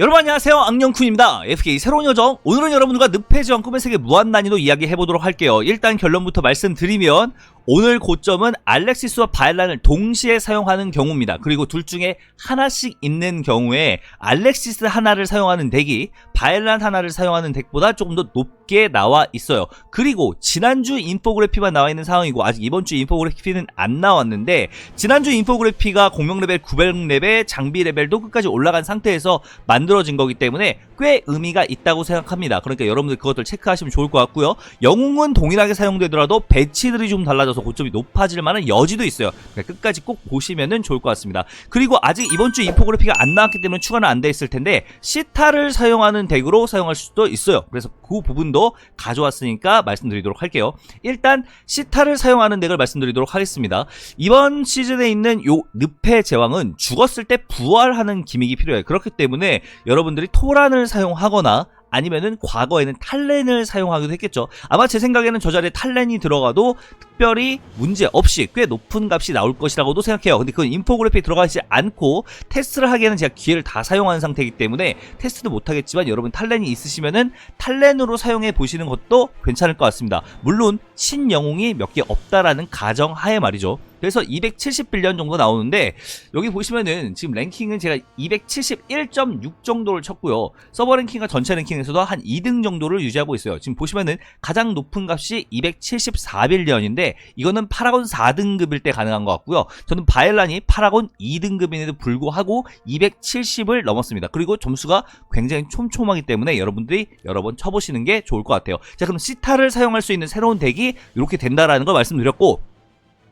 여러분 안녕하세요. 악령쿤입니다. FK 새로운 여정. 오늘은 여러분들과 늪의 지원 꿈의 세계 무한난이도 이야기 해보도록 할게요. 일단 결론부터 말씀드리면 오늘 고점은 알렉시스와 바엘란을 동시에 사용하는 경우입니다 그리고 둘 중에 하나씩 있는 경우에 알렉시스 하나를 사용하는 덱이 바엘란 하나를 사용하는 덱보다 조금 더 높게 나와 있어요 그리고 지난주 인포그래피만 나와 있는 상황이고 아직 이번 주 인포그래피는 안 나왔는데 지난주 인포그래피가 공명 레벨 900 레벨 장비 레벨도 끝까지 올라간 상태에서 만들어진 거기 때문에 꽤 의미가 있다고 생각합니다. 그러니까 여러분들 그것들 체크하시면 좋을 것 같고요. 영웅은 동일하게 사용되더라도 배치들이 좀 달라져 서 고점이 높아질 만한 여지도 있어요. 그러니까 끝까지 꼭 보시면 좋을 것 같습니다. 그리고 아직 이번 주 인포그래피가 안 나왔기 때문에 추가는 안 돼 있을 텐데 시타를 사용하는 덱으로 사용할 수도 있어요. 그래서 그 부분도 가져왔으니까 말씀드리도록 할게요. 일단 시타를 사용하는 덱을 말씀드리도록 하겠습니다. 이번 시즌에 있는 요 늪의 제왕은 죽었을 때 부활하는 기믹이 필요해요. 그렇기 때문에 여러분들이 토란을 사용하거나 아니면은 과거에는 탈렌을 사용하기도 했겠죠. 아마 제 생각에는 저 자리에 탈렌이 들어가도 특별히 문제 없이 꽤 높은 값이 나올 것이라고도 생각해요. 근데 그건 인포그래피에 들어가지 않고 테스트를 하기에는 제가 기회를 다 사용한 상태이기 때문에 테스트도 못하겠지만 여러분 탈렌이 있으시면은 탈렌으로 사용해 보시는 것도 괜찮을 것 같습니다. 물론 신영웅이 몇 개 없다라는 가정 하에 말이죠. 그래서 270빌리언 정도 나오는데 여기 보시면은 지금 랭킹은 제가 271.6 정도를 쳤고요. 서버 랭킹과 전체 랭킹에서도 한 2등 정도를 유지하고 있어요. 지금 보시면은 가장 높은 값이 274빌리언인데 이거는 파라곤 4등급일 때 가능한 것 같고요. 저는 바엘란이 파라곤 2등급인데도 불구하고 270을 넘었습니다. 그리고 점수가 굉장히 촘촘하기 때문에 여러분들이 여러 번 쳐보시는 게 좋을 것 같아요. 자 그럼 시타를 사용할 수 있는 새로운 덱이 이렇게 된다라는 걸 말씀드렸고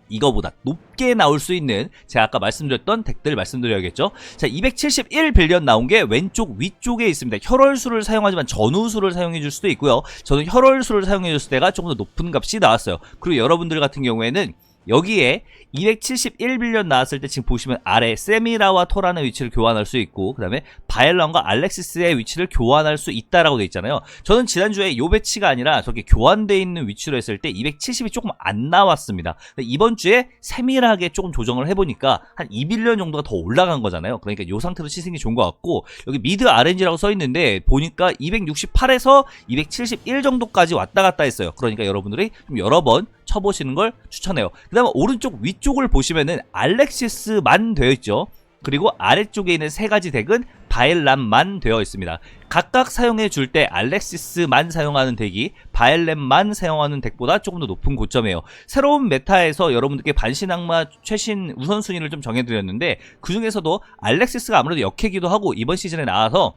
이거보다 높게 나올 수 있는 제가 아까 말씀드렸던 덱들 말씀드려야겠죠. 자, 271 빌리언 나온 게 왼쪽 위쪽에 있습니다. 혈월수를 사용하지만 전우수를 사용해 줄 수도 있고요. 저는 혈월수를 사용해 줬을 때가 조금 더 높은 값이 나왔어요. 그리고 여러분들 같은 경우에는 여기에 271빌리언 나왔을 때 지금 보시면 아래 세미라와 토라는 위치를 교환할 수 있고 그 다음에 바엘런과 알렉시스의 위치를 교환할 수 있다라고 돼 있잖아요. 저는 지난주에 요 배치가 아니라 저게 교환돼 있는 위치로 했을 때 270이 조금 안 나왔습니다. 이번 주에 세밀하게 조금 조정을 해보니까 한 2빌리언 정도가 더 올라간 거잖아요. 그러니까 요 상태로 시승이 좋은 것 같고 여기 미드 RNG라고 써 있는데 보니까 268에서 271 정도까지 왔다 갔다 했어요. 그러니까 여러분들이 좀 여러 번 쳐보시는 걸 추천해요. 그 다음에 오른쪽 위쪽을 보시면은 알렉시스만 되어 있죠. 그리고 아래쪽에 있는 세 가지 덱은 바엘람만 되어 있습니다. 각각 사용해 줄 때 알렉시스만 사용하는 덱이 바엘렘만 사용하는 덱보다 조금 더 높은 고점이에요. 새로운 메타에서 여러분들께 반신악마 최신 우선순위를 좀 정해드렸는데 그 중에서도 알렉시스가 아무래도 역해기도 하고 이번 시즌에 나와서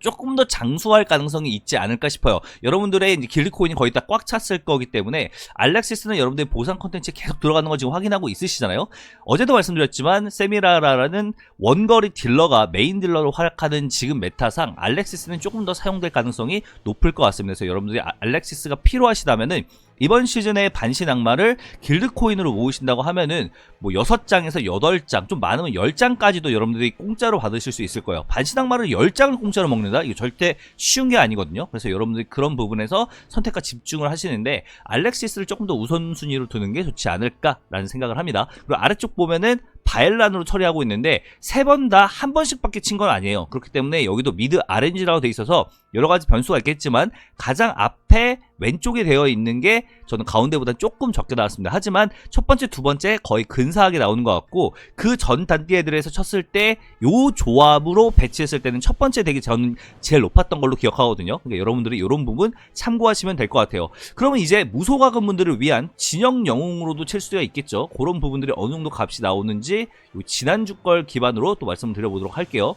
조금 더 장수할 가능성이 있지 않을까 싶어요. 여러분들의 이제 길드코인이 거의 다 꽉 찼을 거기 때문에 알렉시스는 여러분들의 보상 컨텐츠에 계속 들어가는 거 지금 확인하고 있으시잖아요. 어제도 말씀드렸지만 세미라라는 원거리 딜러가 메인 딜러로 활약하는 지금 메타상 알렉시스는 조금 더 사용될 가능성이 높을 것 같습니다. 그래서 여러분들이 아- 알렉시스가 필요하시다면은 이번 시즌에 반신 악마를 길드 코인으로 모으신다고 하면은 뭐 6장에서 8장, 좀 많으면 10장까지도 여러분들이 공짜로 받으실 수 있을 거예요. 반신 악마를 10장을 공짜로 먹는다? 이거 절대 쉬운 게 아니거든요. 그래서 여러분들이 그런 부분에서 선택과 집중을 하시는데 알렉시스를 조금 더 우선순위로 두는 게 좋지 않을까라는 생각을 합니다. 그리고 아래쪽 보면은 바엘란으로 처리하고 있는데 세 번 다 한 번씩밖에 친 건 아니에요. 그렇기 때문에 여기도 미드 RNG라고 돼 있어서 여러 가지 변수가 있겠지만 가장 앞에 왼쪽에 되어 있는 게 저는 가운데보다 조금 적게 나왔습니다. 하지만 첫 번째, 두 번째 거의 근사하게 나오는 것 같고 그 전 단계 애들에서 쳤을 때 요 조합으로 배치했을 때는 첫 번째 덱이 저는 제일 높았던 걸로 기억하거든요. 그러니까 여러분들이 이런 부분 참고하시면 될 것 같아요. 그러면 이제 무소가금 분들을 위한 진영 영웅으로도 칠 수가 있겠죠. 그런 부분들이 어느 정도 값이 나오는지 요 지난주 걸 기반으로 또 말씀드려보도록 할게요.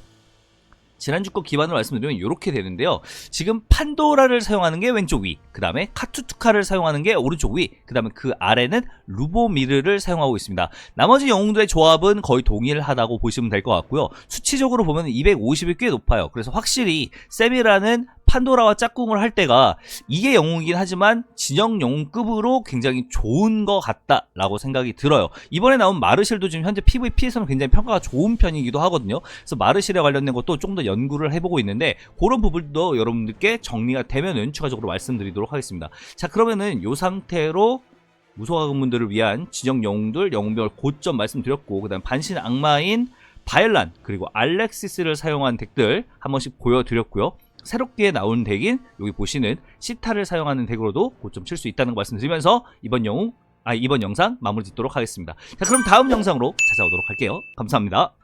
지난주 거 기반으로 말씀드리면 이렇게 되는데요. 지금 판도라를 사용하는 게 왼쪽 위, 그 다음에 카투투카를 사용하는 게 오른쪽 위, 그 다음에 그 아래는 루보미르를 사용하고 있습니다. 나머지 영웅들의 조합은 거의 동일하다고 보시면 될 것 같고요. 수치적으로 보면 250이 꽤 높아요. 그래서 확실히 세미라는 판도라와 짝꿍을 할 때가 이게 영웅이긴 하지만 진영 영웅급으로 굉장히 좋은 것 같다라고 생각이 들어요. 이번에 나온 마르실도 지금 현재 PVP에서는 굉장히 평가가 좋은 편이기도 하거든요. 그래서 마르실에 관련된 것도 좀 더 연구를 해보고 있는데 그런 부분도 여러분들께 정리가 되면은 추가적으로 말씀드리도록 하겠습니다. 자 그러면은 이 상태로 무소가금분들을 위한 진영 영웅들 영웅별 고점 말씀드렸고 그다음 반신 악마인 바엘란 그리고 알렉시스를 사용한 덱들 한 번씩 보여드렸고요. 새롭게 나온 덱인 여기 보시는 시타를 사용하는 덱으로도 고점 칠 수 있다는 거 말씀드리면서 이번 영웅 아 이번 영상 마무리 짓도록 하겠습니다. 자 그럼 다음 영상으로 찾아오도록 할게요. 감사합니다.